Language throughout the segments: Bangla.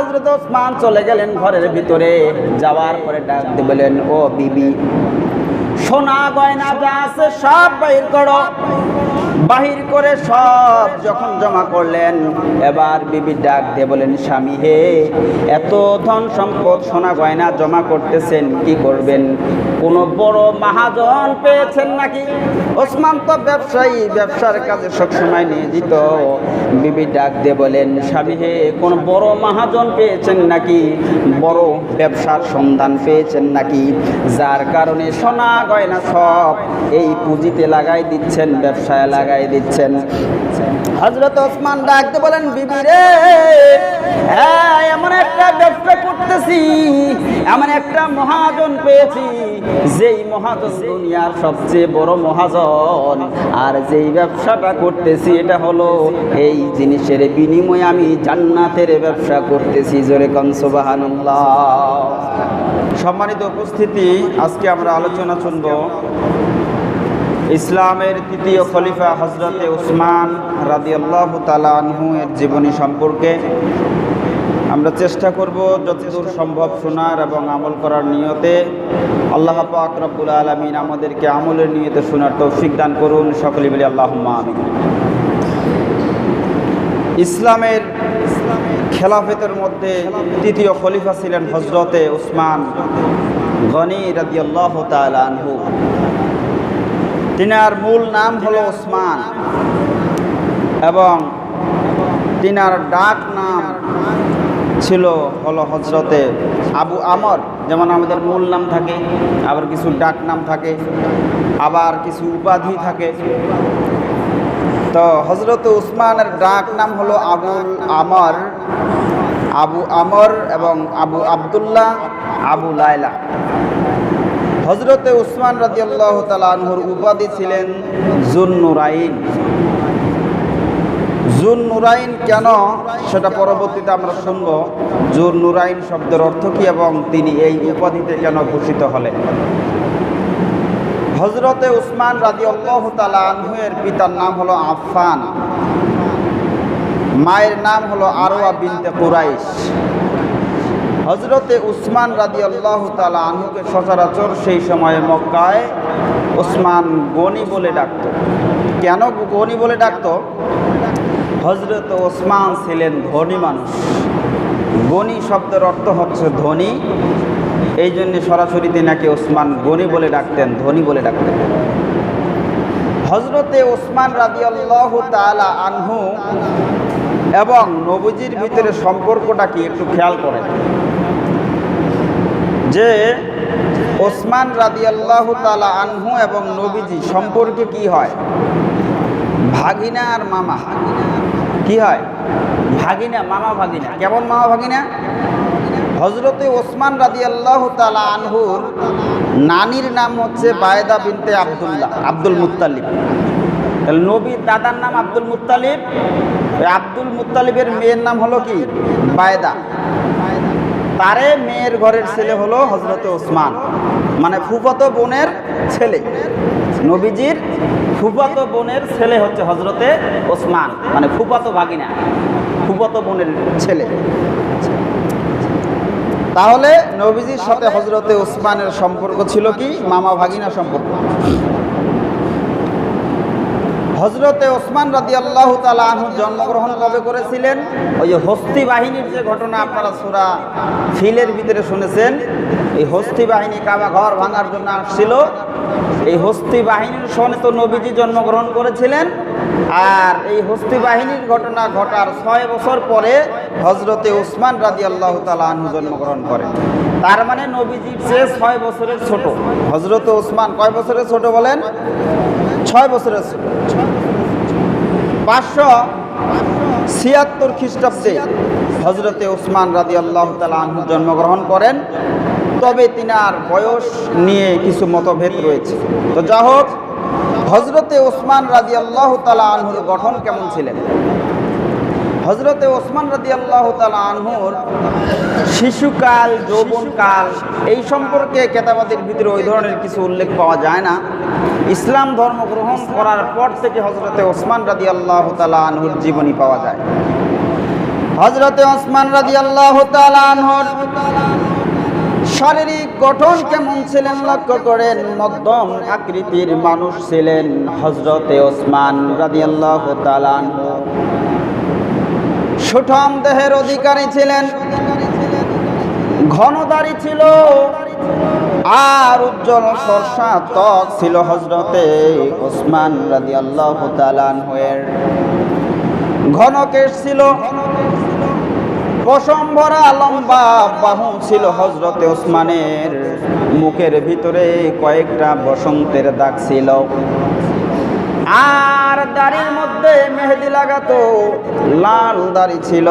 হজরত ওসমান চলে গেলেন ঘরের ভিতরে। যাওয়ার পরে ডাক বললেন, ও বিবি, সোনা গয়না যা আছে সব বাইর করো। বাহির করে সব যখন জমা করলেন, এবার বিবি ডাক দিয়ে বলেন স্বামী হে, এত ধন সম্পদ সোনা গয়না জমা করতেছেন, কি করবেন? কোন বড় মহাজন পেয়েছেন নাকি? ওসমান তো ব্যবসায়ী, ব্যবসার কাজে সবসময় নিয়ে দিত বিবি ডাক দিয়ে বলেন স্বামী হে, কোন বড় মহাজন পেয়েছেন নাকি? বড় ব্যবসার সন্ধান পেয়েছেন নাকি? যার কারণে সোনা গয়না সব এই পুঁজিতে লাগাই দিচ্ছেন, ব্যবসায় লাগাই দিচ্ছেন। হজরত ওসমান ডাকতে বলেন, বিবি রে হ্যাঁ এমন একটা ব্যবসা করতেছি, এমন একটা মহাজন পেয়েছি, যেই মহাজন দুনিয়ার সবচেয়ে বড় মহাজন। আর যেই ব্যবসাটা করতেছি, এটা হলো এই জিনিসের বিনিময়ে আমি জান্নাতের ব্যবসা করতেছি, জোরে কনসবাহান্লাহ সম্মানিত উপস্থিতি, আজকে আমরা আলোচনা শুনব ইসলামের তৃতীয় খলিফা হজরতে উসমান রাদি আল্লাহ তালানহু এর জীবনী সম্পর্কে আমরা চেষ্টা করব যতদূর সম্ভব শোনার এবং আমল করার নিয়তে। আল্লাহ পাক আলমিন আমাদেরকে আমলের নিয়তে শোনার তৌফিক দান করুন। সকলে বলি আল্লাহ আমিন। ইসলামের খেলাফতের মধ্যে তৃতীয় খলিফা ছিলেন হজরতে উসমান গনি রাদি আল্লাহ তালানহু তিনার মূল নাম হলো ওসমান এবং তিনার ডাক নাম ছিল হলো হজরতে আবু আমর, যেমন আমাদের মূল নাম থাকে, আবার কিছু ডাক নাম থাকে, আবার কিছু উপাধি থাকে। তো হজরত উসমানের ডাক নাম হলো আবুল আমর, আবু আমর এবং আবু আবদুল্লাহ, আবু লায়লা। হজরতে উসমান রাজিয়াল্লাহ তালানহুর উপাধি ছিলেন জুন নুরাইন জুন নুরাইন কেন? সেটা পরবর্তীতে আমরা শুনব। জুন নুরাইন শব্দের অর্থ কী এবং তিনি এই উপাধিতে কেন ভূষিত হলেন? হজরতে উসমান রাজি আল্লাহ তালানহু এর পিতার নাম হলো আফফান। মায়ের নাম হলো আরোয়া বিনতে কুরাইশ। হজরতে উসমান রাজি আল্লাহ তালা আনহুকে সচরাচর সেই সময়ে মক্কায় উসমান গনি বলে ডাকত। কেন গনি বলে ডাকত? হজরত ওসমান ছিলেন ধনী মানুষ। গনি শব্দের অর্থ হচ্ছে ধনী। এই জন্য সরাসরি তিনাকে ওসমান গনি বলে ডাকতেন, ধনী বলে ডাকতেন। হজরতে ওসমান রাজি আল্লাহ তালা আনহু এবং নবজির ভিতরে সম্পর্কটা কি একটু খেয়াল করেন। যে ওসমান রাদি আল্লাহ তালা আনহু এবং নবীজি সম্পর্কে কি হয়? ভাগিনা আর মামা। কি হয়? ভাগিনা, মামা, ভাগিনা। কেমন মামা, ভাগিনা? হজরতে ওসমান রাদি আল্লাহ তালা আনহুর নানির নাম হচ্ছে বায়দা বিনতে আবদুল্লাহ, আব্দুল মুতালিব তাহলে নবীর দাদার নাম আব্দুল মুতালিব আব্দুল মুতালিবের মেয়ের নাম হলো কি? বায়দা। তারে মেয়ের ঘরের ছেলে হলো হজরত ওসমান। মানে ফুফাতো বোনের ছেলে। নবীজির ফুফাতো বোনের ছেলে হচ্ছে হজরতে ওসমান। মানে ফুফাতো ভাগিনা, ফুফাতো বোনের ছেলে। তাহলে নবীজির সাথে হজরতে ওসমানের সম্পর্ক ছিল কি? মামা ভাগিনা সম্পর্ক। হজরতে ওসমান রাদি আল্লাহ তালু জন্মগ্রহণ কবে করেছিলেন? ওই হস্তি বাহিনীর যে ঘটনা আপনারা সুরা ফিলের ভিতরে শুনেছেন, এই হস্তি বাহিনী কাবা ঘর ভাঙার জন্য আসছিল। এই হস্তি বাহিনীর সনে তো নবীজি জন্মগ্রহণ করেছিলেন। আর এই হস্তি বাহিনীর ঘটনা ঘটার ছয় বছর পরে হজরতে উসমান রাজি আল্লাহ তালু জন্মগ্রহণ করেন তার মানে নবীজির চেয়ে ছয় বছরের ছোট। হজরত উসমান কয় বছরের ছোট বলেন? ছয় বছরের ছোট। পাঁচশো ছিয়াত্তর খ্রিস্টাব্দে হজরতে উসমান রাজি আল্লাহ তালু জন্মগ্রহণ করেন। তবে তিনার বয়স নিয়ে কিছু মতভেদ রয়েছে। তো যা হোক হজরতে ওসমান রাজি আল্লাহ তালা আনহুর গঠন কেমন ছিলেন? হজরতে ওসমান রাজি আল্লাহ তালা আনহুর শিশুকাল, যৌবনকাল, এই সম্পর্কে কেতাবাদের ভিতরে ওই ধরনের কিছু উল্লেখ পাওয়া যায় না। ইসলাম ধর্ম গ্রহণ করার পর থেকে হজরতে ওসমান রাজি আল্লাহ তালা আনহুর জীবনী পাওয়া যায়। হজরতে ওসমান রাজি আল্লাহ শারীরিক গঠন কেমন ছিলেন লক্ষ্য করেন? মধ্যম আকৃতির মানুষ ছিলেন হজরতে ওসমান রাজি আল্লাহ সুঠম দেহের অধিকারী ছিলেন। ঘনদারি ছিল। আর উজ্জ্বল সরসা ত্বক ছিল হজরতে ওসমান রাজি আল্লাহ তালানহের ঘন কেশ ছিল। পশম ভরা লম্বা বাহু ছিল হজরতে ওসমানের। মুখের ভিতরে কয়েকটা বসন্তের দাগ ছিল। আর দাড়ির মধ্যে মেহেদি লাগাতো লাল দাড়ি ছিল।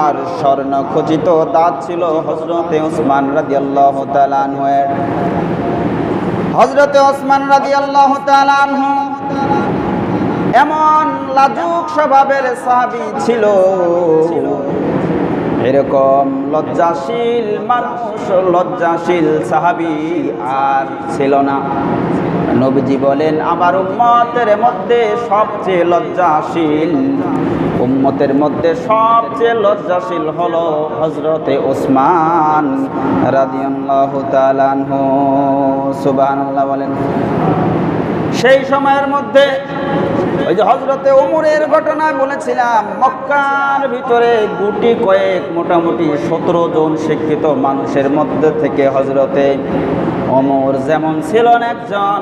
আর স্বর্ণ খচিত দাঁত ছিল হজরতে ওসমান রাজি আল্লাহ তালানহের হজরতে ওসমান রাজি আল্লাহ তালানহ এমন লাজুক স্বভাবের সাহাবি ছিল। এরকম লজ্জাশীল মানুষ, লজ্জাশীল সাহাবি আর ছিল না। নবীজি বলেন, আমার উম্মতের মধ্যে সবচেয়ে লজ্জাশীল, উম্মতের মধ্যে সবচেয়ে লজ্জাশীল হলো হজরতে ওসমান আনহু। সুবহানাল্লাহ বলেন। সেই সময়ের মধ্যে ওই যে হজরতে ওমরের ঘটনা বলেছিলাম, মক্কার ভিতরে গুটি কয়েক, মোটামুটি সতেরো জন শিক্ষিত মানুষের মধ্যে থেকে হজরতে অমর যেমন ছিলেন একজন,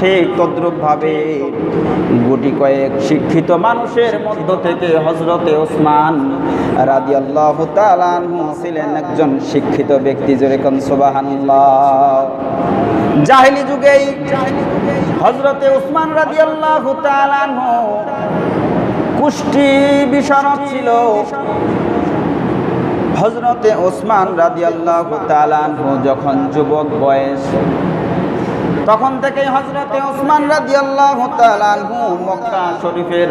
ঠিক তদ্রুপভাবে গুটি কয়েক শিক্ষিত মানুষের মধ্য থেকে হজরতে ওসমান রাদি আল্লাহ ছিলেন একজন শিক্ষিত ব্যক্তি যেরকম সোবাহান্লাহ জাহিলি যুগেই হজরতে উসমান রাজি আল্লাহ কুষ্টি বিশারদ ছিল। হজরতে ওসমান রাজি আল্লাহ যখন যুবক বয়স, তখন থেকে হজরতে ওসমান রাজি আল্লাহ মক্কা শরীফের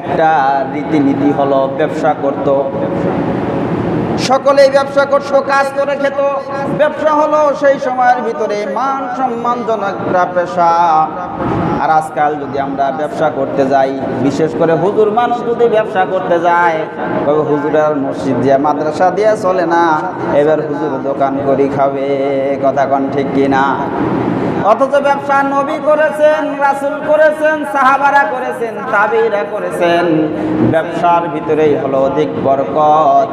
একটা রীতিনীতি হলো ব্যবসা করত। সকলেই ব্যবসা করতো কাজ করে খেত। ব্যবসা হলো সেই সময়ের ভিতরে মান সম্মানজনক একটা পেশা। আর আজকাল যদি আমরা ব্যবসা করতে যাই, বিশেষ করে হুজুর মানুষ যদি ব্যবসা করতে যায়, তবে হুজুরের মসজিদ দিয়ে মাদ্রাসা দিয়ে চলে না। এবার হুজুর দোকান করি খাবে, কথা কন ঠিক কিনা? অথচ ব্যবসা নবী করেছেন, রাসুল করেছেন, সাহাবারা করেছেন, তাবিরা করেছেন। ব্যবসার ভিতরেই হলো অধিক বরকত।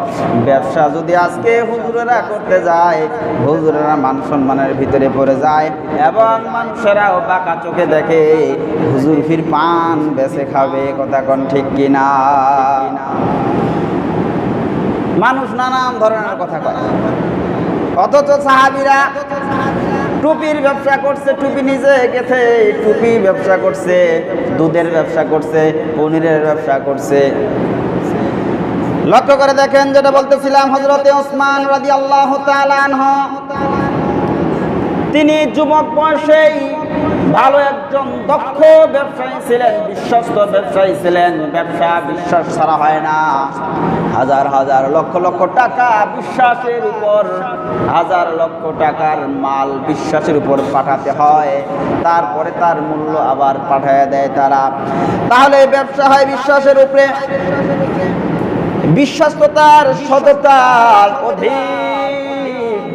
ব্যবসা যদি আজকে হুজুরেরা করতে যায়, হুজুরেরা মান সম্মানের ভিতরে পড়ে যায় এবং মানুষেরাও বাঁকা চোখে দেখে, হুজুর ফির পান বেছে খাবে, কথা কন ঠিক কিনা? মানুষ নানান ধরনের কথা কয়। অথচ সাহাবিরা টুপির ব্যবসা করছে, টুপি নিজে গেছে। টুপি ব্যবসা করছে, দুধের ব্যবসা করছে, পনিরের ব্যবসা করছে। লক্ষ্য করে দেখেন, যেটা বলতেছিলাম হজরতে ওসমান রাজি আল্লাহ তিনি যুবক বয়সেই ভালো একজন দক্ষ ব্যবসায়ী ছিলেন, বিশ্বস্ত ব্যবসায়ী ছিলেন, ব্যবসা বিশ্বাস ছাড়া হয় না। হাজার হাজার লক্ষ লক্ষ টাকা বিশ্বাসের উপর, হাজার লক্ষ টাকার মাল বিশ্বাসের উপর পাঠাতে হয়। তারপরে তার মূল্য আবার পাঠায় দেয় তারা। তাহলে ব্যবসা হয় বিশ্বাসের উপরে। বিশ্বাস্ততার সততার অধিক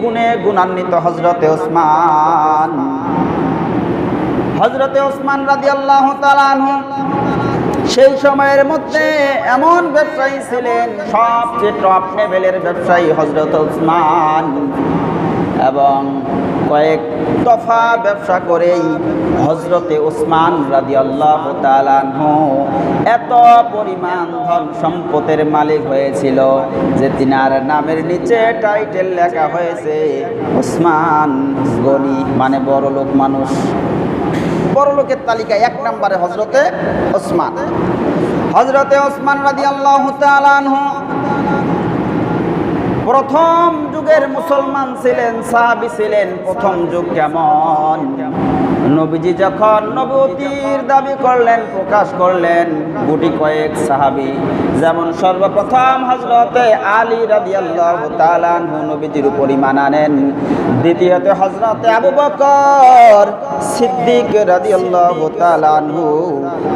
গুণে গুণান্বিত হজরতে ওসমান। হজরতে ওসমান রাজি আল্লাহ সেই সময়ের মধ্যে এমন ব্যবসায়ী ছিলেন, সবচেয়ে টপ লেভেলের ব্যবসায়ী হজরত ওসমান। এবং কয়েক দফা ব্যবসা করেই হজরতে ওসমান রাদি আল্লাহ এত পরিমাণ ধন সম্পদের মালিক হয়েছিল যে তিনার নামের নিচে টাইটেল লেখা হয়েছে ওসমান গনি মানে বড় লোক মানুষ। বড় লোকের তালিকায় এক নম্বরে হজরতে ওসমান। হজরতে ওসমান রাদি আল্লাহ প্রথম যুগের মুসলমান ছিলেন, সাহাবি ছিলেন, প্রথম যুগ কেমন? নবীজি যখন নবতির দাবি করলেন, প্রকাশ করলেন, গুটি কয়েক সাহাবি। যেমন সর্বপ্রথম হজরতে আলী তাআলা আনহু নবীজির উপর আনেন। দ্বিতীয়ত হজরতে আবু বকর সিদ্দিক তাআলা আনহু।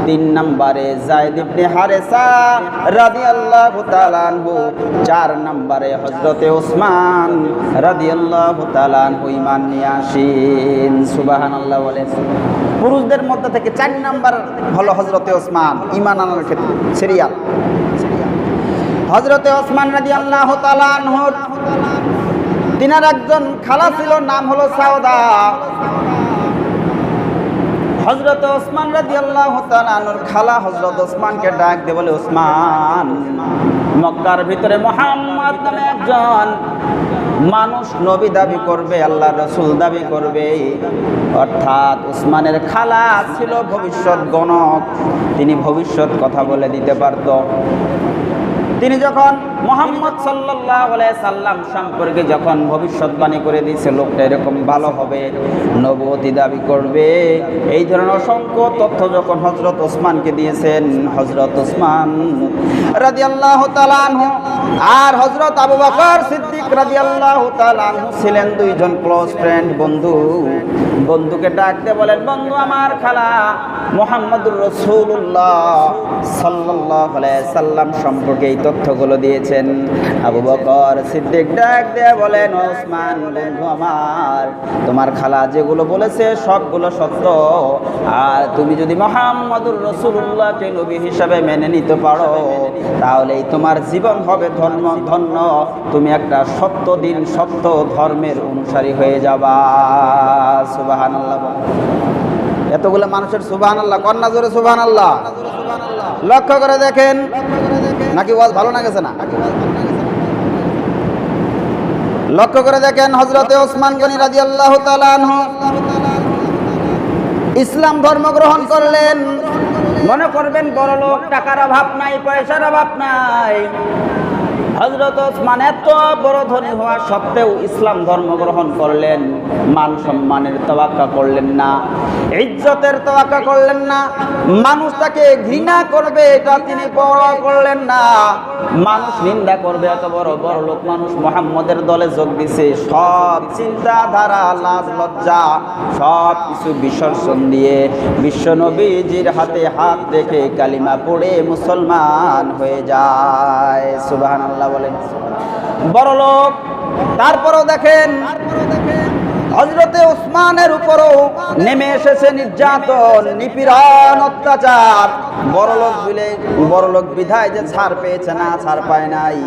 তিন নম্বরে জায়েদ ইবনে হারেসা তাআলা আনহু। চার নম্বরে হজরতে ওসমান রাদিয়াল্লাহু তাআলা আনহু ইমান নিয়ে আসেন। সুবহানাল্লাহ বলেন, পুরুষদের মধ্যে থেকে চার নাম্বার হলো হজরতে ওসমান ইমান আনার ক্ষেত্রে, সিরিয়াল। হজরতে ওসমান রাদিয়াল্লাহু তাআলা আনহুর, তিনার একজন খালা ছিল, নাম হলো সাউদা হজরত ওসমান রাজি আল্লাহ তালানুর খালা হজরত ওসমানকে ডাক দে বলে, ওসমান, মক্কার ভিতরে মোহাম্মদ নামে একজন মানুষ নবী দাবি করবে আল্লাহ রসুল দাবি করবে। অর্থাৎ উসমানের খালা ছিল ভবিষ্যৎ গণক, তিনি ভবিষ্যৎ কথা বলে দিতে পারত। তিনি যখন মোহাম্মদ সাল্লাহ সাল্লাম সম্পর্কে যখন ভবিষ্যৎবাণী করে দিয়েছে, লোকটা এরকম ভালো হবে নবতী দাবি করবে। এই ধরনের অসংখ্য তথ্য যখন হজরত ওসমানকে দিয়েছেন হজরত ওসমান রাজি আল্লাহ আর হজরত আবু বকর সিদ্দিক রাজি আল্লাহ ছিলেন দুইজন ক্লোজ ফ্রেন্ড, বন্ধু। বন্ধুকে ডাকতে বলেন, বন্ধু আমার খালা মোহাম্মদুর রসুল্লাহ সাল্লাহ সাল্লাম সম্পর্কে এই তথ্যগুলো দিয়েছেন। আবু বকর সিদ্দিক ডাক দিয়ে বলেন ওসমান, বন্ধু আমার, তোমার খালা যেগুলো বলেছে সবগুলো সত্য। আর তুমি যদি মোহাম্মদুর রসুল্লাহকে নবী হিসাবে মেনে নিতে পারো, তাহলেই তোমার জীবন হবে ধর্ম ধন্য। তুমি একটা সত্য দিন, সত্য ধর্মের অনুসারী হয়ে যাবা। সুবাহান আল্লাহ এতগুলো মানুষের সুবাহান আল্লাহ কন্যা জোরে সুবাহান আল্লাহ লক্ষ্য করে দেখেন, নাকি ওয়াজ ভালো না গেছে না? লক্ষ্য করে দেখেন হজরতে ওসমান গনি রাজি আল্লাহ ইসলাম ধর্ম গ্রহণ করলেন। মনে করবেন বড় লোক টাকার অভাব নাই, পয়সার অভাব নাই। হজরত ওসমান এত বড় ধনী হওয়া সত্ত্বেও ইসলাম ধর্ম গ্রহণ করলেন, মান সম্মানের তোয়াক্কা করলেন না, ইজ্জতের তোয়াক্কা করলেন না, মানুষ তাকে ঘৃণা করবে এটা তিনি পরোয়া করলেন না। মানুষ নিন্দা করবে, এত বড় বড় লোক মানুষ মোহাম্মদের দলে যোগ দিছে, সব চিন্তাধারা, লাজ, লজ্জা, সব কিছু বিসর্জন দিয়ে বিশ্ব নবীজির হাতে হাত রেখে কালিমা পড়ে মুসলমান হয়ে যায়। সুবাহ আল্লাহ বলেন বড় লোক তারপরও দেখেন। হজরতে ওসমানের উপরও নেমে এসেছে নির্যাতন, নিপীড়ন, অত্যাচার। বড়লোক বিলে, বড়লোক বিধায় যে ছাড় পেয়েছে না, ছাড় পায় নাই।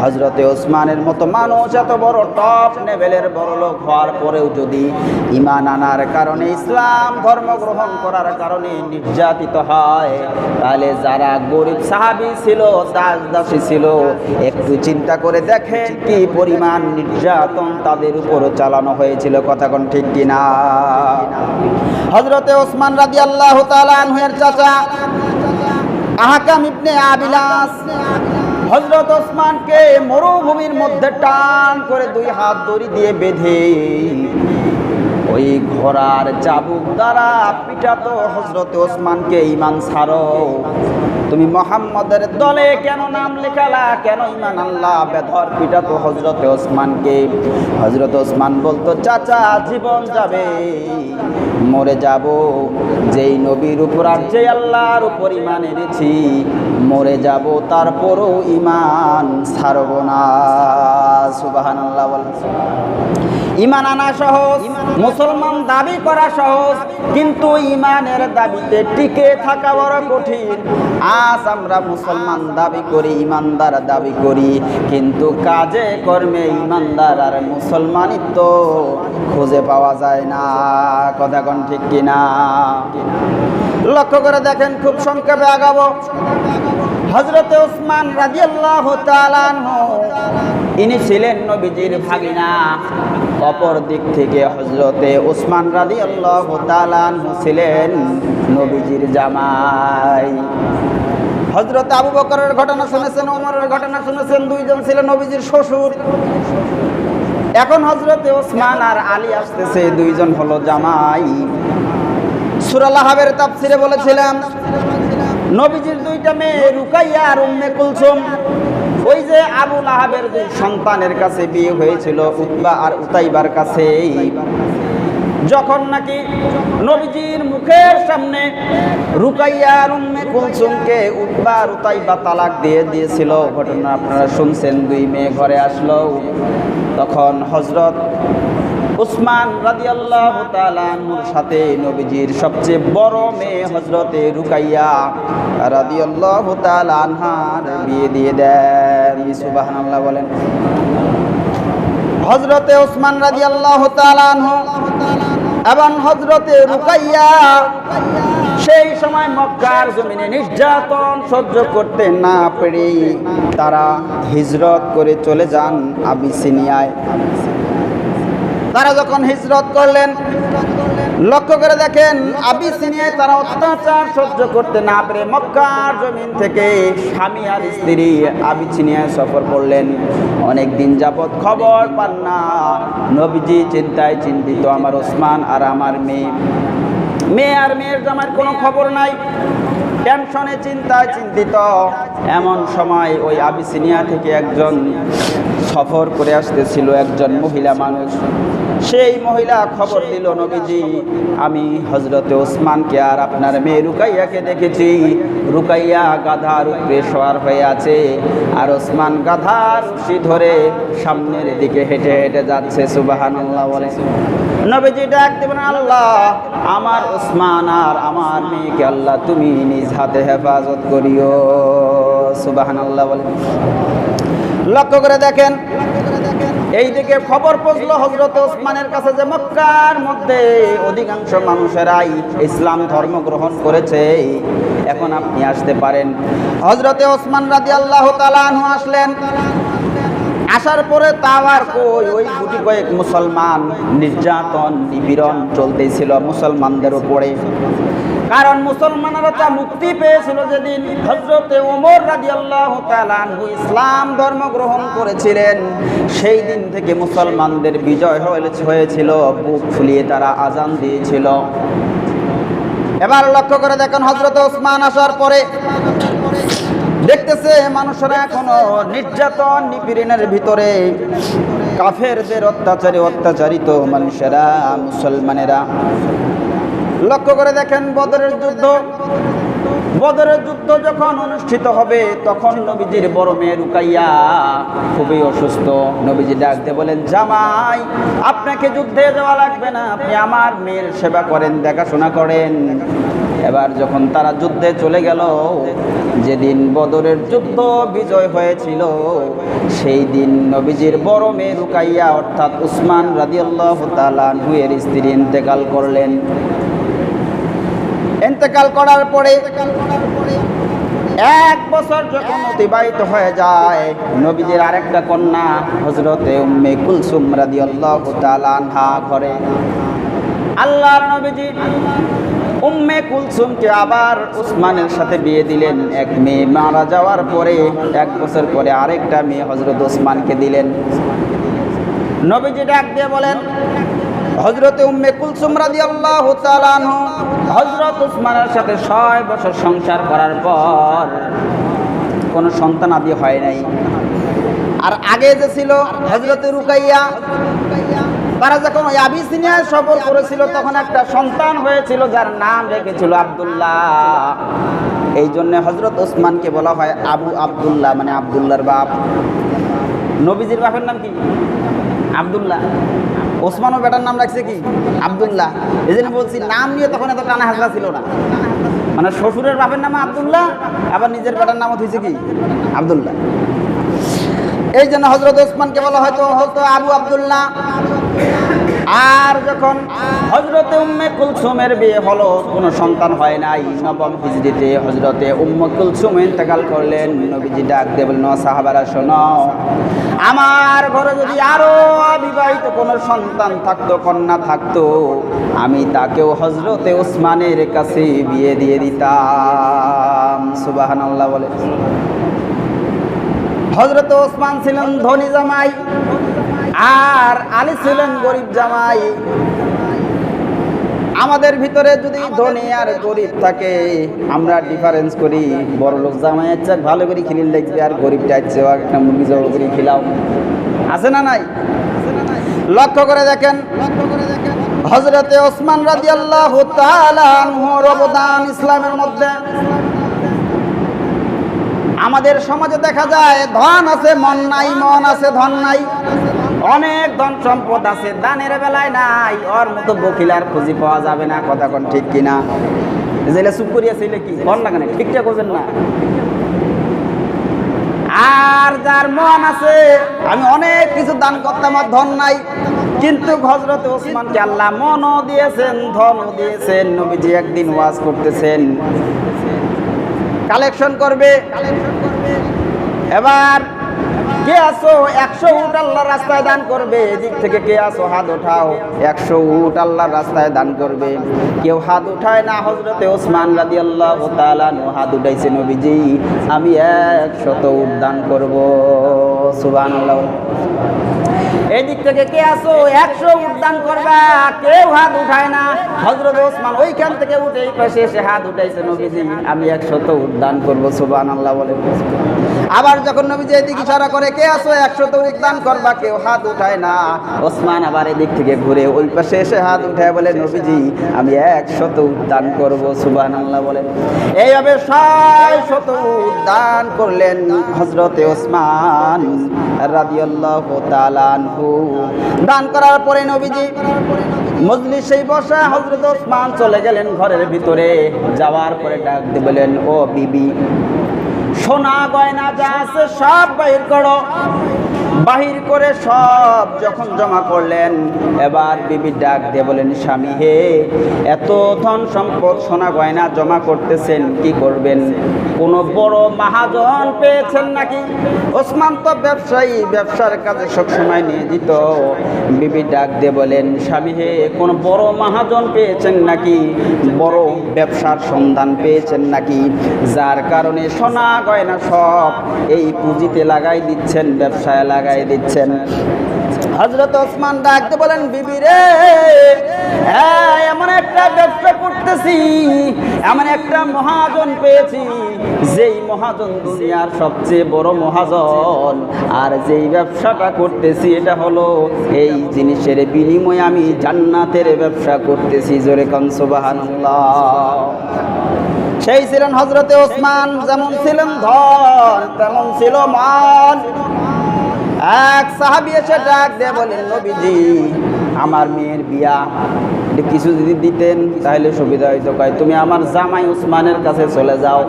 হজরতে ওসমানের মতো মানুষ এত বড় টপ লেভেলের বড়লোক হওয়ার পরেও যদি ইমান আনার কারণে, ইসলাম ধর্ম গ্রহণ করার কারণে নির্যাতিত হয়, তাহলে যারা গরিব সাহাবি ছিল দাস দাসী ছিল, একটু চিন্তা করে দেখেন কি পরিমাণ নির্যাতন তাদের উপর চালানো হয়েছিল কথা কোন ঠিক কিনা? হজরতে ওসমান রাজি আল্লাহ তালের চাচা আহাকাম ইবনে আবিলাস। হজরত ওসমানকে মরুভূমির মধ্যে টান করে দুই হাত দড়ি দিয়ে বেঁধে ওই ঘোড়ার চাবুক দ্বারা পিটাতো হজরত ওসমানকে ইমান ছাড়ো। তুমি মোহাম্মদের দলে কেন নাম লেখালা? কেন ইমান আল্লাহ বেধর পিটাতো হজরত ওসমানকে। হজরত ওসমান বলতো, চাচা, জীবন যাবে, মরে যাব। যেই নবীর উপর আর যে আল্লাহর উপর ইমান এনেছি মরে যাব, তারপরও ইমান ছাড়ব না। সুবাহান আল্লাহ বলেন। ইমান আনা সহজ, মুসলমান দাবি করা সহজ, কিন্তু ইমানের দাবিতে টিকে থাকা বড় কঠিন। আজ আমরা মুসলমান দাবি করি ইমানদার দাবি করি, কিন্তু কাজে, কর্মে ইমানদার আর মুসলমানিত্ব খুঁজে পাওয়া যায় না। কথা কোন ঠিক কিনা? লক্ষ্য করে দেখেন, খুব সংক্ষেপে আগাবো। হজরতে ওসমান রাজিয়াল্লাহ ইনি ছিলেন নবীজির ভাগিনা। অপর দিক থেকে হজরতে ওসমান রাজি আল্লাহ ছিলেন নবীজির জামাই। হজরত আবু বকরের ঘটনা শুনেছেন, ওমরের ঘটনা শুনেছেন, দুইজন ছিলেন নবীজির শ্বশুর। এখন হজরতে ওসমান আর আলী আসতেছে, দুইজন হলো জামাই। সুরাল্লাহাবের তাফসিরে বলেছিলাম নবীজির দুইটা মেয়ে, রুকাইয়া আর উম্মে কুলসুম। ওই যে আবু লাহাবের দুই সন্তানের কাছে বিয়ে হয়েছিল, উতবা আর উতাইবার কাছে। যখন নাকি নবীজির মুখের সামনে রুকাইয়া আর উম্মে কুলসুমকে উতবা আর উতাইবা তালাক দিয়ে দিয়েছিল, ঘটনা আপনারা শুনছেন, দুই মেয়ে ঘরে আসলো। তখন হজরত উসমান রাদিয়াল্লাহ তাআলার সাথে নবীজির সবচেয়ে বড় মেয়ে হজরতে রুকাইয়া রাদিয়াল্লাহ তাআলা আনহার বিয়ে দিয়ে দেন। সুবহানাল্লাহ বলেন। হজরতে রাদিয়াল্লাহ তাআলা আনহু এবং হজরতে রুকাইয়া সেই সময় মক্কার জমিনে নির্যাতন সহ্য করতে না পেরে তারা হিজরত করে চলে যান আবিসিনিয়ায়। তারা যখন হিজরত করলেন, লক্ষ্য করে দেখেন আবিসিনিয়ায় তারা অত্যাচার সহ্য করতে না পেরে মক্কার জমিন থেকে স্বামী আর স্ত্রী আবিসিনিয়ায় সফর করলেন। অনেক দিন যাবৎ খবর পান না। নবীজি চিন্তায় চিন্তিত, আমার ওসমান আর আমার মেয়ে। মেয়ে আর মেয়ের জামার কোনো খবর নাই। টেনশনে চিন্তায় চিন্তিত। এমন সময় ওই আবিসিনিয়া থেকে একজন সফর করে আসতেছিল একজন মহিলা মানুষ। সেই মহিলা খবর দিল, নবীজি, আমি হজরতে ওসমানকে আর আপনার মেয়ে রুকাইয়াকে দেখেছি। রুকাইয়া গাধার উপরে সোয়ার হয়ে আছে আর ওসমান গাধার রশি ধরে সামনের দিকে হেঁটে হেঁটে যাচ্ছে সুবাহান আল্লাহ বলে। নবীজি ডাক দেবেন আল্লাহ, আমার ওসমান আর আমার মেয়েকে আল্লাহ তুমি নিজ হাতে হেফাজত করিও। সুবাহান আল্লাহ বলে। লক্ষ্য করে দেখেন এই দিকে খবর পৌঁছলো হজরত ওসমানের কাছে যে মক্কার মধ্যে অধিকাংশ মানুষেরাই ইসলাম ধর্ম গ্রহণ করেছে। এখন আপনি আসতে পারেন। হজরতে ওসমান রাজি আল্লাহ তালানহু আসলেন। আসার পরে তাও আর কই, ওই গুটি কয়েক মুসলমান নির্যাতন, নিপীড়ন চলতেছিল মুসলমানদের উপরে। কারণ মুসলমানেরা তা মুক্তি পেয়েছিল যেদিন হজরতে ওমর রাজি আল্লাহ তালানহু ইসলাম ধর্ম গ্রহণ করেছিলেন, সেই দিন থেকে মুসলমানদের বিজয় হয়ে- হয়েছিল, বুক ফুলিয়ে তারা আজান দিয়েছিল। এবার লক্ষ্য করে দেখেন হজরত ওসমান আসার পরে দেখতেছে মানুষরা এখনও নির্যাতন, নিপীড়নের ভিতরে। কাফেরদের অত্যাচারে অত্যাচারিত মানুষেরা, মুসলমানেরা। লক্ষ্য করে দেখেন বদরের যুদ্ধ। বদরের যুদ্ধ যখন অনুষ্ঠিত হবে, তখন নবীজির বড় মেয়ে রুকাইয়া খুবই অসুস্থ। নবীজি ডাকতে বলেন, জামাই, আপনাকে যুদ্ধে যাওয়া লাগবে না। আপনি আমার মেয়ের সেবা করেন, দেখাশোনা করেন। এবার যখন তারা যুদ্ধে চলে গেল, যেদিন বদরের যুদ্ধ বিজয় হয়েছিল, সেই দিন নবীজির বড় মেয়ে রুকাইয়া, অর্থাৎ উসমান রাদিয়াল্লাহ তালানহু এর স্ত্রী ইন্তেকাল করলেন। ইন্তেকাল করার পরে এক বছর যখন অতিবাহিত হয়ে যায়, নবীজির আরেকটা কন্যা হজরতে উম্মে কুলসুম রাদিয়াল্লাহু তাআলা আনহা ঘরে। আল্লাহর নবীজি উম্মে কুলসুমকে আবার উসমানের সাথে বিয়ে দিলেন। এক মেয়ে মারা যাওয়ার পরে, এক বছর পরে আরেকটা মেয়ে হজরত উসমানকে দিলেন। নবীজি ডাক দিয়ে বলেন হজরতে উম্মে কুলসুম তাআলা আনহু হজরত উসমানের সাথে ছয় বছর সংসার করার পর কোনো সন্তান আদি হয় নাই। আর আগে যে ছিল হজরতে রুকাইয়া, তারা যখন আবিসিনিয়ায় সফর করেছিল, তখন একটা সন্তান হয়েছিল যার নাম রেখেছিল আব্দুল্লাহ। এই জন্য হজরত ওসমানকে বলা হয় আবু আব্দুল্লাহ মানে আব্দুল্লাহর বাপ। নবীজির বাপের নাম কি? আব্দুল্লাহ। ওসমানও বেটার নাম রাখছে কি? আবদুল্লাহ। এই জন্য বলছি, নাম নিয়ে তখন এত টানা হাসলা ছিল না। মানে শ্বশুরের বাপের নাম আবদুল্লাহ, আবার নিজের বেটার নামও হয়েছে কি? আবদুল্লাহ। এই জন্য হজরত ওসমানকে বলা হয়তো হতো আবু আব্দুল্লাহ। আর যখন হজরতে উম্মে কুলসুমের বিয়ে হলো, কোনো সন্তান হয় নাই। নবম হিজড়িতে হজরতে উম্মে কুলসুম ইন্তেকাল করলেন। নবীজি ডাক দিয়ে ন সাহাবারা, শোনো। আমার ঘরে যদি আরও বিবাহিত কোনো সন্তান থাকতো, কন্যা থাকতো, আমি তাকেও হজরতে ওসমানের কাছে বিয়ে দিয়ে দিতাম। সুবাহান আল্লাহ বলে। হজরত ওসমান ছিলেন ধনী জামাই। আর আলী ছিলেন গরিব জামাই। আমাদের ভিতরে যদি ধনী আর গরিব থাকে আমরা ডিফারেন্স করি বড় লোক জামাই আচ্ছা ভালো করে খিলির লাগবে আর গরিবটা আচ্ছা একটা মুরগি জড়ো করে খিলাও। আছে না নাই? লক্ষ্য করে দেখেন হজরতে ওসমান রাজি আল্লাহ অবদান ইসলামের মধ্যে। আমাদের সমাজে দেখা যায় ধন আছে মন নাই মন আছে ধন নাই। অনেক ধন সম্পদ আছে, দানের বেলায় নাই, ওর মতো বকিলার খুঁজি পাওয়া যাবে না, কথা কোন ঠিক কিনা? জেলে চুপ করিয়া ছিলে কি? কন না কেন? ঠিকঠাক করবেন না। আর যার মন আছে, আমি অনেক কিছু দান করতাম, আর ধন নাই। কিন্তু হজরত ওসমানকে আল্লাহ মনও দিয়েছেন, ধনও দিয়েছেন, নবীজি একদিন ওয়াজ করতেছেন। কালেকশন করবে। এবার কে আসো? একশো উট আল্লাহ রাস্তায় দান করবে। এদিক থেকে কে আসো? হাত ওঠাও একশো উট আল্লাহর রাস্তায় দান করবে। কেউ হাত উঠায় না হজরতে ওসমান রাদি আল্লাহ হাত উঠাইছে নবীজি, আমি একশত উট দান করব। সুবান এই দিক থেকে কে আসো? একশো উদ্যান করবা। কেউ হাত উঠায় না। হজরত ওসমান ওইখান থেকে উঠে পাশে এসে হাত উঠাইছে নবীজি, আমি একশত উদ্যান করব। সুবান আল্লাহ বলে। আবার যখন নবীজি এদিক ইশারা করে কে আসো একশত উদ্যান করবা, কেউ হাত উঠায় না। ওসমান আবার এদিক থেকে ঘুরে ওই পাশে এসে হাত উঠায় বলে, নবীজি, আমি একশত উদ্যান করব সুবান আল্লাহ বলেন এইভাবে ছয় শত উদ্যান করলেন হজরতে ওসমান রাদিয়াল্লাহু তাআলা দান করার পরে নবীজি মজলিসেই বসা হযরত ওসমান চলে গেলেন ঘরের ভিতরে। যাওয়ার পরে ডাক বলেন ও বিবি সোনা গয়না যা আছে সব বাইর করো। বাহির করে সব যখন জমা করলেন, এবার বিবি ডাক দিয়ে বলেন, স্বামী হে, এত ধন সম্পদ সোনা গয়না জমা করতেছেন, কি করবেন? কোন বড় মহাজন পেয়েছেন নাকি? ওসমান তো ব্যবসায়ী, ব্যবসার কাজে সবসময় নিয়ে যেত বিবি ডাক দিয়ে বলেন, স্বামী হে, কোন বড় মহাজন পেয়েছেন নাকি? বড় ব্যবসার সন্ধান পেয়েছেন নাকি? যার কারণে সোনা গয়না সব এই পুঁজিতে লাগাই দিচ্ছেন, ব্যবসায় লাগাই দিচ্ছেন। হজরত ওসমান ডাকতে বলেন, বিবি রে হ্যাঁ এমন একটা ব্যবসা করতেছি, এমন একটা মহাজন পেয়েছি, যেই মহাজন দুনিয়ার সবচেয়ে বড় মহাজন। আর যেই ব্যবসাটা করতেছি, এটা হলো এই জিনিসের বিনিময়ে আমি জান্নাতের ব্যবসা করতেছি, জোরে কনসুবাহান্লাহ সেই ছিলেন হজরতে ওসমান, যেমন ছিলেন ধন তেমন ছিল মান। এক সাহাবি এসে ডাক দিয়ে বলেন নবীজি, আমার মেয়ের বিয়া। কিছু যদি দিতেন, তাহলে সুবিধা হইতো। কয়, তুমি আমার জামাই উসমানের কাছে চলে যাও।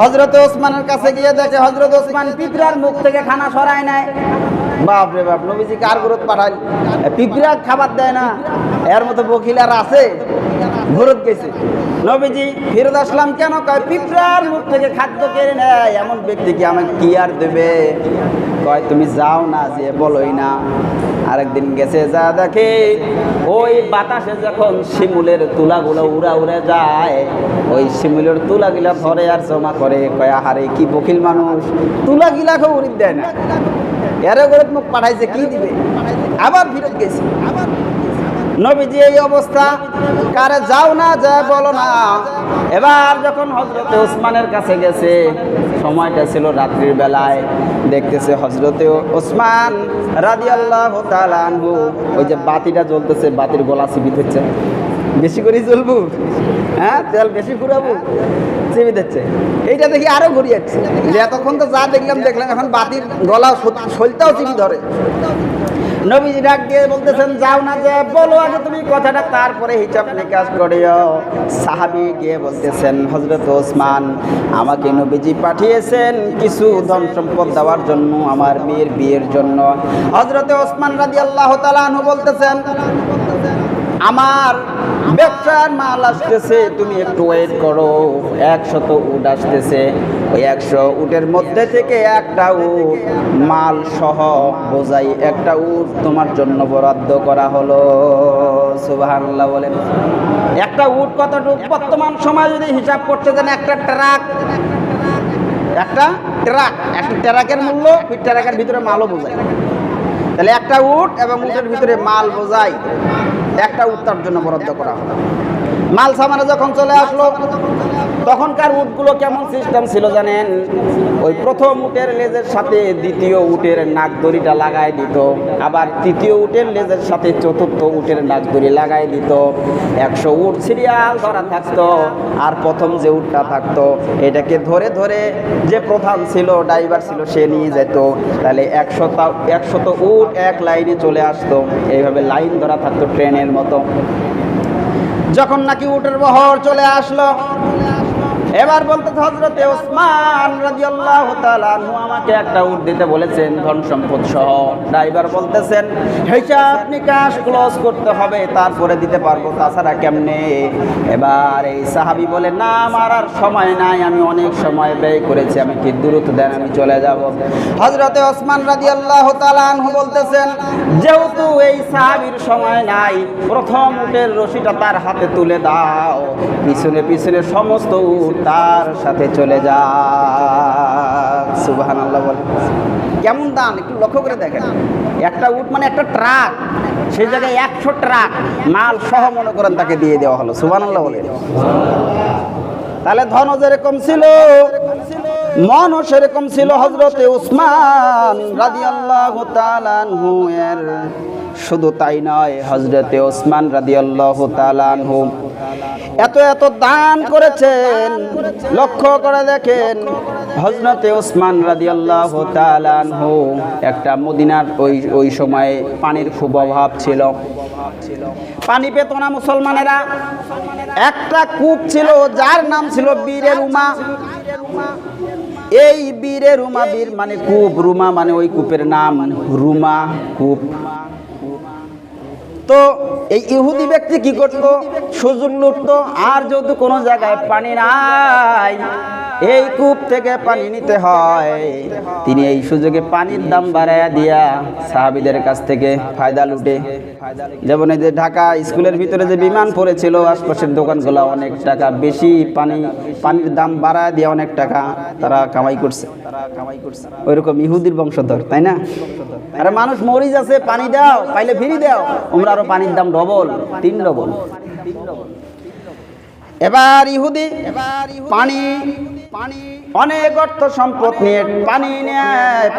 হজরত ওসমানের কাছে গিয়ে দেখে হজরত ওসমান পিঁপড়ার মুখ থেকে খানা সরায় নেয়। বাপ রে বাপ, নবীজি কার গ্রত পাঠাই পিঁপড়া খাবার দেয় না, এর মতো বকিল আর আছে? ঘুরত গেছে। নবীজি ফিরত আসলাম কেন? কয়, পিঁপড়ার মুখ থেকে খাদ্য কেড়ে নেয়। এমন ব্যক্তি কি আমাকে কি আর দেবে? কয়, তুমি যাও না, যে বলোই না। আরেকদিন গেছে, যা দেখে ওই বাতাসে যখন শিমুলের তুলাগুলো উড়া উড়ে যায়, ওই শিমুলের তুলাগুলা ধরে আর জমা করে। কয়, আহারে, কি বকিল মানুষ। তুলাগিলাকে উড়িয়ে দেয় না। এরে করে মুখ পাঠাইছে, কি দিবে? আবার ফিরত গেছে। আবার নবীজি এই অবস্থা, কারে যাও না যায় বলো না। এবার যখন হজরতে ওসমানের কাছে গেছে, সময়টা ছিল রাত্রির বেলায়, দেখতেছে হজরতে ওসমান রাদি আল্লাহ আনহু, ওই যে বাতিটা জ্বলতেছে, বাতির গলা চিবিত দিচ্ছে বেশি করে চলবো হ্যাঁ তেল বেশি ঘুরাবো? চেপে দিচ্ছে এইটা দেখি আরও ঘুরিয়েছে যে এতক্ষণ তো যা দেখলাম দেখলাম এখন বাতির গলা সলতাও চিপি ধরে। নবীজি ডাক দিয়ে বলতেছেন, যাও না যে, বলো আগে তুমি কথাটা। তারপরে হিসাব নিকাশ করিও। সাহাবি গিয়ে বলতেছেন হজরত ওসমান, আমাকে নবীজি পাঠিয়েছেন কিছু ধন সম্পদ দেওয়ার জন্য, আমার মেয়ের বিয়ের জন্য। হজরত ওসমান রাজি আল্লাহ তালাহু বলতেছেন, আমার ব্যবসার মাল আসতেছে, তুমি একটু ওয়েট করো, একশত উট আসতেছে। একশো উটের মধ্যে থেকে একটা উট, মাল সহ বোঝাই একটা উট তোমার জন্য বরাদ্দ করা হলো। সুবাহান্লাহ বলেন। একটা উট কতটুক? বর্তমান সময় যদি হিসাব করতে দেন একটা ট্রাক। একটা ট্রাক, একটা ট্রাকের মূল্য, ওই ট্রাকের ভিতরে মালও বোঝায় তাহলে একটা উট এবং উটের ভিতরে মাল বোঝাই, একটা উট তার জন্য বরাদ্দ করা হলো। মাল সামানে যখন চলে আসলো, তখনকার উটগুলো কেমন সিস্টেম ছিল জানেন? ওই প্রথম উটের লেজের সাথে দ্বিতীয় উটের নাক নাকদড়িটা লাগাই দিত, আবার তৃতীয় উটের লেজের সাথে চতুর্থ উটের নাকদড়ি লাগাই দিত। একশো উট সিরিয়াল ধরা থাকতো, আর প্রথম যে উটটা থাকতো, এটাকে ধরে ধরে যে প্রধান ছিল ড্রাইভার ছিল, সে নিয়ে যেত। তাহলে একশত একশত উট এক লাইনে চলে আসতো। এইভাবে লাইন ধরা থাকতো ট্রেনের মতো। যখন নাকি উটের বহর চলে আসলো এবার বলতে হজরতে ওসমান রাজিয়াল্লাহ তাআলাহু আমাকে একটা উট দিতে বলেছেন, ধন সম্পদ সহ। ড্রাইভার বলতেছেন, হিসাব নিকাশ ক্লোজ করতে হবে, তারপরে দিতে পারব, তাছাড়া কেমনে? এবার এই সাহাবি বলে, না, আমার আর সময় নাই, আমি অনেক সময় ব্যয় করেছি, আমি কি দূরত্ব দেন, আমি চলে যাব। হজরতে ওসমান রাজিয়াল্লাহ তাআলাহু বলতেছেন, যেহেতু এই সাহাবির সময় নাই, প্রথম উটের রশিটা তার হাতে তুলে দাও, পিছনে পিছনে সমস্ত উট তার সাথে চলে যা। সুবাহান আল্লাহ বলে। কেমন দাম একটু লক্ষ্য করে দেখেন। একটা উট মানে একটা ট্রাক। সেই জায়গায় একশো ট্রাক মাল সহ মনে করেন তাকে দিয়ে দেওয়া হলো। সুবাহান আল্লাহ বলে। তাহলে ধন যেরকম ছিল, মনও সেরকম ছিল হজরতে উসমান রাজি আল্লাহ এর শুধু তাই নয় হজরতে ওসমান রাদি আল্লাহ তালানহু এত এত দান করেছেন, লক্ষ্য করে দেখেন হজরতে ওসমান রাদি আল্লাহ তালানহু একটা মদিনার ওই ওই সময়ে পানির খুব অভাব ছিল। পানি পেত না মুসলমানেরা। একটা কূপ ছিল, যার নাম ছিল বীরের উমা এই বীরের রুমা বীর মানে কূপ, রুমা মানে ওই কূপের নাম রুমা কূপ। তো এই ইহুদি ব্যক্তি কি করতো? সুযোগ লুটতো আর যদি কোনো জায়গায় পানি নাই, এই কূপ থেকে পানি নিতে হয়। তিনি এই সুযোগে পানির দাম বাড়াইয়া দিয়া সাহাবিদের কাছ থেকে ফায়দা লুটে। যেমন এই যে ঢাকা স্কুলের ভিতরে যে বিমান পড়েছিল, আশপাশের দোকানগুলো অনেক টাকা বেশি, পানি, পানির দাম বাড়ায় দিয়ে অনেক টাকা তারা কামাই করছে। করছে ওইরকম ইহুদির বংশধর, তাই না? আরে মানুষ মরিচ আছে, পানি দাও, পাইলে ফিরি দাও তোমরা আরও পানির দাম ডবল তিন ডবল এবার ইহুদি পানি পানি অনেক অর্থ সম্পদ নিয়ে পানি নিয়ে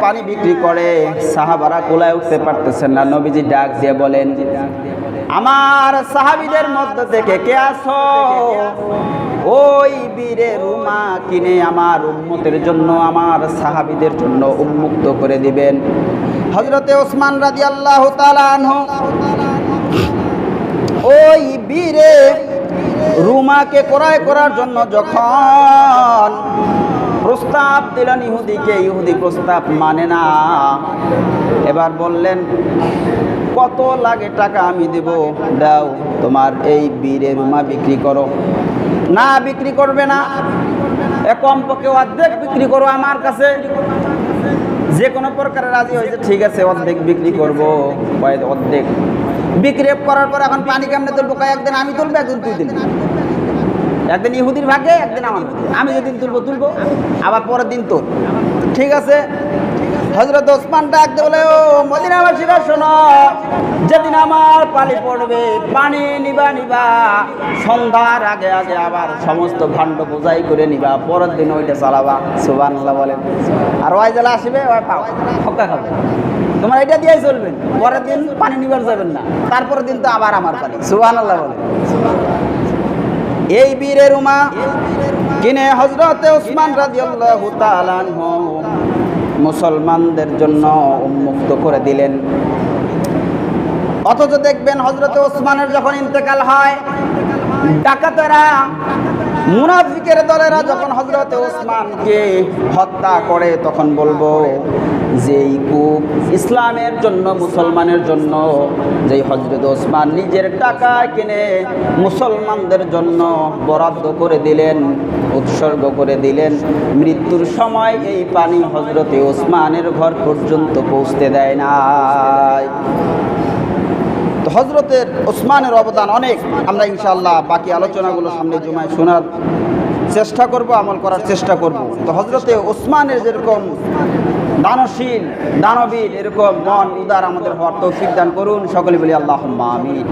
পানি বিক্রি করে। সাহাবারা কোলায় উঠতে পারতেছেন না, নবীজি ডাক দিয়ে বলেন, আমার সাহাবিদের মধ্যে থেকে কে আসো ওই বীরে রুমা কিনে আমার উম্মতের জন্য, আমার সাহাবিদের জন্য উন্মুক্ত করে দিবেন। হজরতে ওসমান রাজি আল্লাহ ওই বীরে রুমাকে ক্রয় করার জন্য যখন প্রস্তাব দিলেন ইহুদিকে, ইহুদি প্রস্তাব মানে না। এবার বললেন, কত লাগে টাকা আমি দেব? দাও, তোমার এই বীরে রুমা বিক্রি করো। না, বিক্রি করবে না। কমপক্ষে অর্ধেক বিক্রি করো আমার কাছে। যে কোনো প্রকারে রাজি হয়েছে, ঠিক আছে, অর্ধেক বিক্রি করব। অর্ধেক। বিক্রি করার পর এখন পানি কেমনে তুলবো? কয়েকদিন আমি তুলবো, একদিন তুই দিন একদিন ইহুদির ভাগে, একদিন আমার। আমি যেদিন তুলবো তুলবো। আবার পরের দিন তোর। ঠিক আছে? হজরত ওসমান ডাকতে বলে, ও মদিনাবাসীরা, শোনো। যেদিন আমার পানি পড়বে, পানি নিবা নিবা। সন্ধ্যার আগে আগে আবার সমস্ত ভাণ্ড বোঝাই করে নিবা। পরের দিন ওইটা চালাবা। সুবান বলেন আর ওই জেলা আসবে? ওই পাও। হকা খাবে। তোমার এটা দিয়েই চলবেন। পরের দিন পানি নিবার যাবেন না। তারপরের দিন তো আবার আমার পানি। সুহান আল্লাহ বলে এই বীরের উমা কিনে হজরতে উসমান তাআলা আনহু মুসলমানদের জন্য উন্মুক্ত করে দিলেন। অথচ দেখবেন হজরতে ওসমানের যখন ইন্তেকাল হয়, ডাকাতেরা মুনাফিকের দলেরা যখন হজরতে ওসমানকে হত্যা করে, তখন বলব যে এই ইসলামের জন্য, মুসলমানের জন্য যে হজরত ওসমান নিজের টাকা কিনে মুসলমানদের জন্য বরাদ্দ করে দিলেন, উৎসর্গ করে দিলেন, মৃত্যুর সময় এই পানি হজরতে ওসমানের ঘর পর্যন্ত পৌঁছতে দেয় তো হজরতের ওসমানের অবদান অনেক। আমরা ইনশাআল্লাহ বাকি আলোচনাগুলো সামনে জমায় শোনার চেষ্টা করব, আমল করার চেষ্টা করব। তো হজরতে ওসমানের যেরকম দানশীল, দানবীর এরকম মন উদার আমাদের হওয়ার তৌফিক দান করুন। সকলে বলি আল্লাহ আমিন।